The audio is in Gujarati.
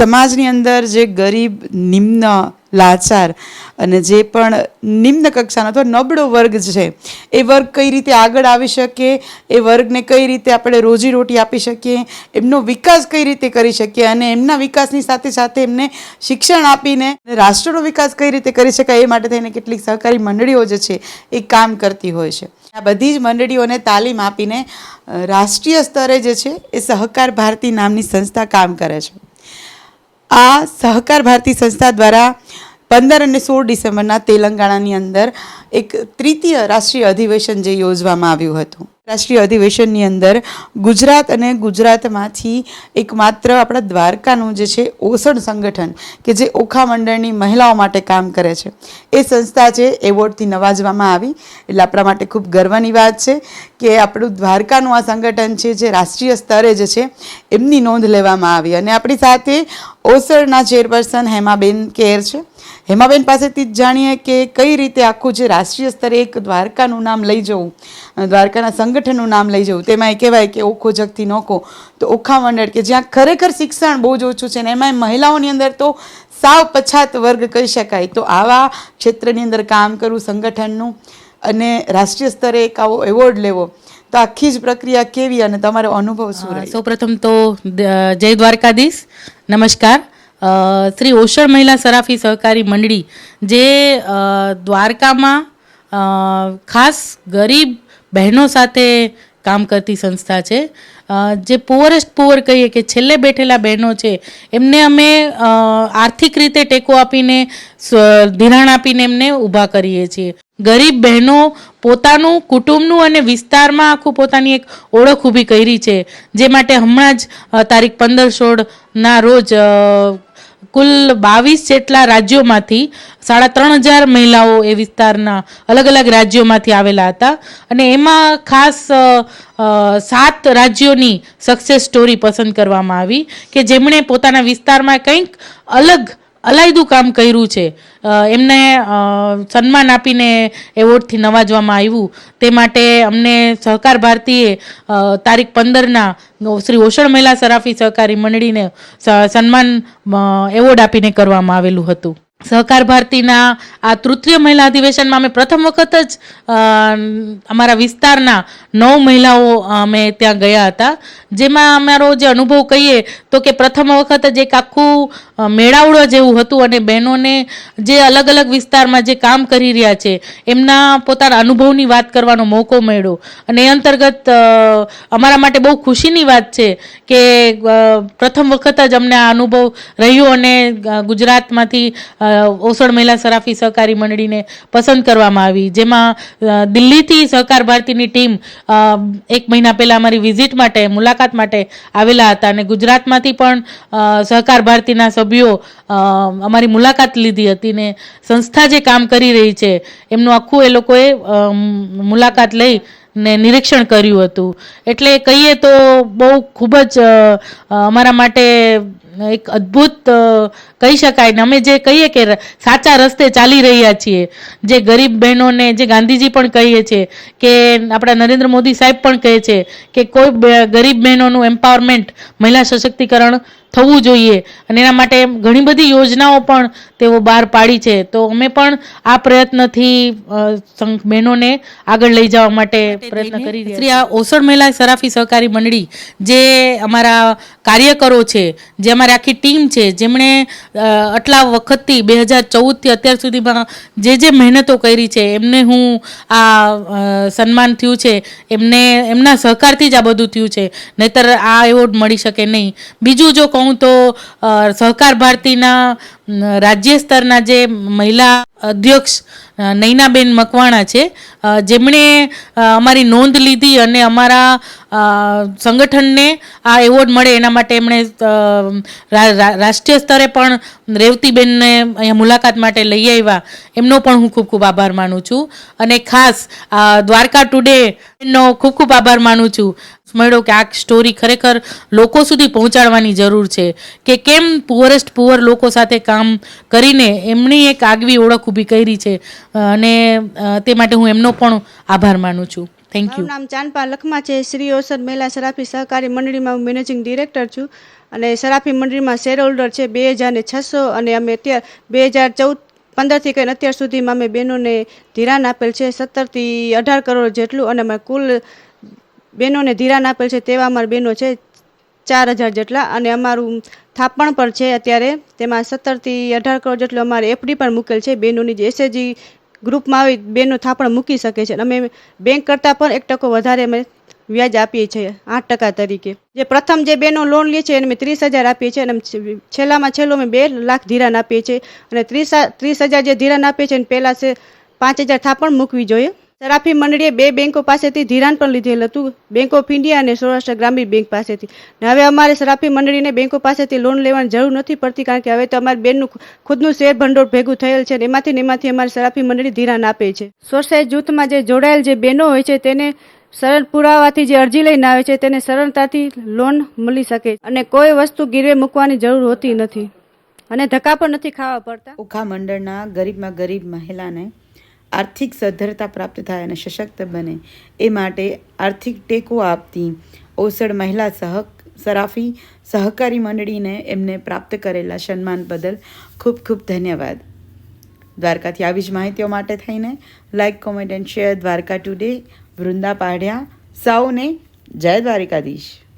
સમાજની અંદર જે ગરીબ, નિમ્ન લાચાર અને જે પણ નિમ્ન કક્ષાનો અથવા નબળો વર્ગ છે, એ વર્ગ કઈ રીતે આગળ આવી શકે, એ વર્ગને કઈ રીતે આપણે રોજીરોટી આપી શકીએ, એમનો વિકાસ કઈ રીતે કરી શકીએ અને એમના વિકાસની સાથે સાથે એમને શિક્ષણ આપીને રાષ્ટ્રનો વિકાસ કઈ રીતે કરી શકાય, એ માટે થઈને કેટલીક સહકારી મંડળીઓ જે છે, એ કામ કરતી હોય છે. આ બધી જ મંડળીઓને તાલીમ આપીને રાષ્ટ્રીય સ્તરે જે છે, એ સહકાર ભારતી નામની સંસ્થા કામ કરે છે. આ સહકાર ભારતી સંસ્થા દ્વારા પંદર અને સોળ ડિસેમ્બરના તેલંગાણાની અંદર એક તૃતીય રાષ્ટ્રીય અધિવેશન જે યોજવામાં આવ્યું હતું. રાષ્ટ્રીય અધિવેશનની અંદર ગુજરાત અને ગુજરાતમાંથી એક માત્ર આપણા દ્વારકાનું જે છે ઓસણ સંગઠન કે જે ઓખા મંડળની મહિલાઓ માટે કામ કરે છે. એ સંસ્થા છે એવોર્ડથી નવાજવામાં આવી. એટલે આપણા માટે ખૂબ ગર્વની વાત છે કે આપણું દ્વારકાનું આ સંગઠન છે જે રાષ્ટ્રીય સ્તરે જે છે એમની નોંધ લેવામાં આવી. અને આપણી સાથે ઓસળના ચેરપર્સન હેમાબેન કેર છે. હેમાબેન પાસેથી જ જાણીએ કે કઈ રીતે આખું જે રાષ્ટ્રીય સ્તરે એક દ્વારકાનું નામ લઈ જવું દ્વારકાના સંગઠનનું નામ લઈ જવું, તેમાં એ કહેવાય કે ઓખો જગથી નોખો, તો ઓખા મંડળ કે જ્યાં ખરેખર શિક્ષણ બહુ જ ઓછું છે ને એમાંય મહિલાઓની અંદર તો સાવ પછાત વર્ગ કહી શકાય. તો આવા ક્ષેત્રની અંદર કામ કરવું, સંગઠનનું અને રાષ્ટ્રીય સ્તરે એક આવો એવોર્ડ લેવો તો આખી જ પ્રક્રિયા કેવી અને તમારો અનુભવ શું સૌપ્રથમ તો જય દ્વારકાધીશ નમસ્કાર. શ્રી ઓષણ મહિલા સરાફી સહકારી મંડળી જે દ્વારકામાં ખાસ ગરીબ બહેનો સાથે કામ કરતી સંસ્થા છે. જે પુઅરેસ્ટ પુઅર કહીએ કે છેલ્લે બેઠેલા બહેનો છે, એમને અમે આર્થિક રીતે ટેકો આપીને ધિરાણ આપીને એમને ઊભા કરીએ છીએ. ગરીબ બહેનો પોતાનું કુટુંબનું અને વિસ્તારમાં આખું પોતાની એક ઓળખ ઊભી કરી છે, જે માટે હમણાં જ તારીખ પંદર સોળના રોજ કુલ બાવીસ જેટલા રાજ્યોમાંથી સાડા ત્રણ હજાર મહિલાઓ એ વિસ્તારના અલગ અલગ રાજ્યોમાંથી આવેલા હતા. અને એમાં ખાસ સાત રાજ્યોની સક્સેસ સ્ટોરી પસંદ કરવામાં આવી કે જેમણે પોતાના વિસ્તારમાં કંઈક અલગ અલાયદું કામ કર્યું છે. એમને સન્માન આપીને એવોર્ડથી નવાજવામાં આવ્યું. તે માટે અમને સહકાર ભારતીએ તારીખ પંદરના શ્રી ઓષણ મહિલા સરાફી સહકારી મંડળીને સન્માન એવોર્ડ આપીને કરવામાં આવેલું હતું. સહકાર ભારતીના આ તૃતીય મહિલા અધિવેશનમાં અમે પ્રથમ વખત જ અમારા વિસ્તારના નવ મહિલાઓ અમે ત્યાં ગયા હતા. જેમાં અમારો જે અનુભવ કહીએ તો કે પ્રથમ વખત જ એક આખું મેળાવડો જેવું હતું અને બહેનોને જે અલગ અલગ વિસ્તારમાં જે કામ કરી રહ્યા છે, એમના પોતાના અનુભવની વાત કરવાનો મોકો મળ્યો. અને એ અંતર્ગત અમારા માટે બહુ ખુશીની વાત છે કે પ્રથમ વખત જ અમને આ અનુભવ રહ્યો અને ગુજરાતમાંથી ઓસડ મહિલા સરાફી સહકારી મંડળીને પસંદ કરવામાં આવી. જેમાં દિલ્હીથી સહકાર ભારતીની ટીમ એક મહિના પહેલા અમારી વિઝિટ માટે, મુલાકાત માટે આવેલા હતા અને ગુજરાતમાંથી પણ સહકાર ભારતીના સભ્યો અમારી મુલાકાત લીધી હતી ને સંસ્થા જે કામ કરી રહી છે, એમનું આખું એ લોકોએ મુલાકાત લઈ ને નિરીક્ષણ કર્યું હતું. એટલે કહીએ તો બહુ ખૂબ જ અમારા માટે એક અદ્ભુત કહી શકાય ને અમે જે કહીએ કે સાચા રસ્તે ચાલી રહ્યા છીએ. જે ગરીબ બહેનોને, જે ગાંધીજી પણ કહીએ છીએ કે, આપણા નરેન્દ્ર મોદી સાહેબ પણ કહે છે કે કોઈ ગરીબ બહેનોનું એમ્પાવરમેન્ટ મહિલા સશક્તિકરણ થવું જોઈએ. અને એના માટે ઘણી બધી યોજનાઓ પણ તેઓ બહાર પાડી છે. તો અમે પણ આ પ્રયત્નથી બહેનોને આગળ લઈ જવા માટે પ્રયત્ન કરી શ્રી આ ઓસડ મહિલા સરાફી સહકારી મંડળી જે અમારા કાર્યકરો છે જે અમારી આખી ટીમ છે જેમણે આટલા વખતથી બે હજાર ચૌદથી અત્યાર સુધીમાં જે જે મહેનતો કરી છે એમને હું આ સન્માન થયું છે એમને એમના સહકારથી જ આ બધું થયું છે. નહીતર આ એવોર્ડ મળી શકે નહીં. બીજું જો કહું તો સહકાર ભારતીના રાજ્ય સ્તરના જે મહિલા અધ્યક્ષ નૈનાબેન મકવાણા છે જેમણે અમારી નોંધ લીધી અને અમારા સંગઠનને આ એવોર્ડ મળે એના માટે એમણે રાષ્ટ્રીય સ્તરે પણ રેવતીબેનને અહીંયા મુલાકાત માટે લઈ આવ્યા. એમનો પણ હું ખૂબ ખૂબ આભાર માનું છું. અને ખાસ દ્વારકા ટુડે નો ખૂબ ખૂબ આભાર માનું છું. મળ્યો કે આ સ્ટોરી ખરેખર લોકો સુધી પહોંચાડવાની જરૂર છે. કે કેમ પુઅરેસ્ટ પુઅર લોકો સાથે કામ કરીને એમની એક આગવી ઓળખ ઊભી કરી છે. અને તે માટે હું એમનો પણ આભાર માનું છું. થેન્ક યુ નામ ચાંદપા લખમા છે. શ્રી ઓસર મહિલા સરાફી સહકારી મંડળીમાં હું મેનેજિંગ ડિરેક્ટર છું. અને સરાફી મંડળીમાં શેર હોલ્ડર છે બે હજાર ને છસો અને અમે અત્યારે, બે હજાર ચૌદ પંદરથી કરીને અત્યાર સુધીમાં અમે બહેનોને ધિરાણ આપેલ છે. સત્તરથી અઢાર કરોડ જેટલું અને અમે કુલ બહેનોને ધિરાણ આપેલ છે તેવા અમારા બહેનો છે ચાર હજાર જેટલા અને અમારું થાપણ પણ છે અત્યારે. તેમાં સત્તરથી અઢાર કરોડ જેટલું અમારે એફડી પણ મૂકેલ છે. બહેનોની જે એસએજી ગ્રુપમાં આવી બહેનો થાપણ મૂકી શકે છે. અમે બેંક કરતાં પણ એક ટકો વધારે અમે વ્યાજ આપીએ છીએ, આઠ ટકા તરીકે. જે પ્રથમ જે બહેનો લોન લે છે એને અમે ત્રીસ હજાર આપીએ છીએ અને છેલ્લામાં છેલ્લો અમે બે લાખ ધિરાણ આપીએ છીએ. અને ત્રીસ ત્રીસ હજાર જે ધિરાણ આપીએ છીએ એને પહેલાં પાંચ હજાર થાપણ મૂકવી જોઈએ. સરાફી મંડળીએ બે બેંકો પાસેથી ધિરાણ પણ લીધેલ હતું. બેંક ઓફ ઇન્ડિયા અને સૌરાષ્ટ્ર ગ્રામીણ બેંક પાસેથી. હવે અમારે સરાફી મંડળીને બેંકો પાસેથી લોન લેવાની જરૂર નથી પડતી કારણ કે હવે તો અમારી બેનનું ખુદનું શેર ભંડોળ ભેગું થયેલ છે અને એમાંથી એમાંથી અમારી સરાફી મંડળી ધિરાણ આપે છે. સ્વસહાય જૂથમાં જે જોડાયેલ જે બહેનો હોય છે તેને સરળ પુરાવાથી જે અરજી લઈને આવે છે તેને સરળતાથી લોન મળી શકે અને કોઈ વસ્તુ ગીરવે મૂકવાની જરૂર હોતી નથી. અને ધક્કા પણ નથી ખાવા પડતા. ઓખા મંડળના ગરીબમાં ગરીબ મહિલાને આર્થિક સદ્ધરતા પ્રાપ્ત થાય અને સશક્ત બને. એ માટે આર્થિક ટેકો આપતી ઓસડ મહિલા સહક, સરાફી સહકારી મંડળીને એમને પ્રાપ્ત કરેલા સન્માન બદલ ખૂબ ખૂબ ધન્યવાદ. દ્વારકાથી આવી જ માહિતીઓ માટે થઈને like comment and share Dwarka today, Vrunda Padhya સૌને જય દ્વારિકાધીશ.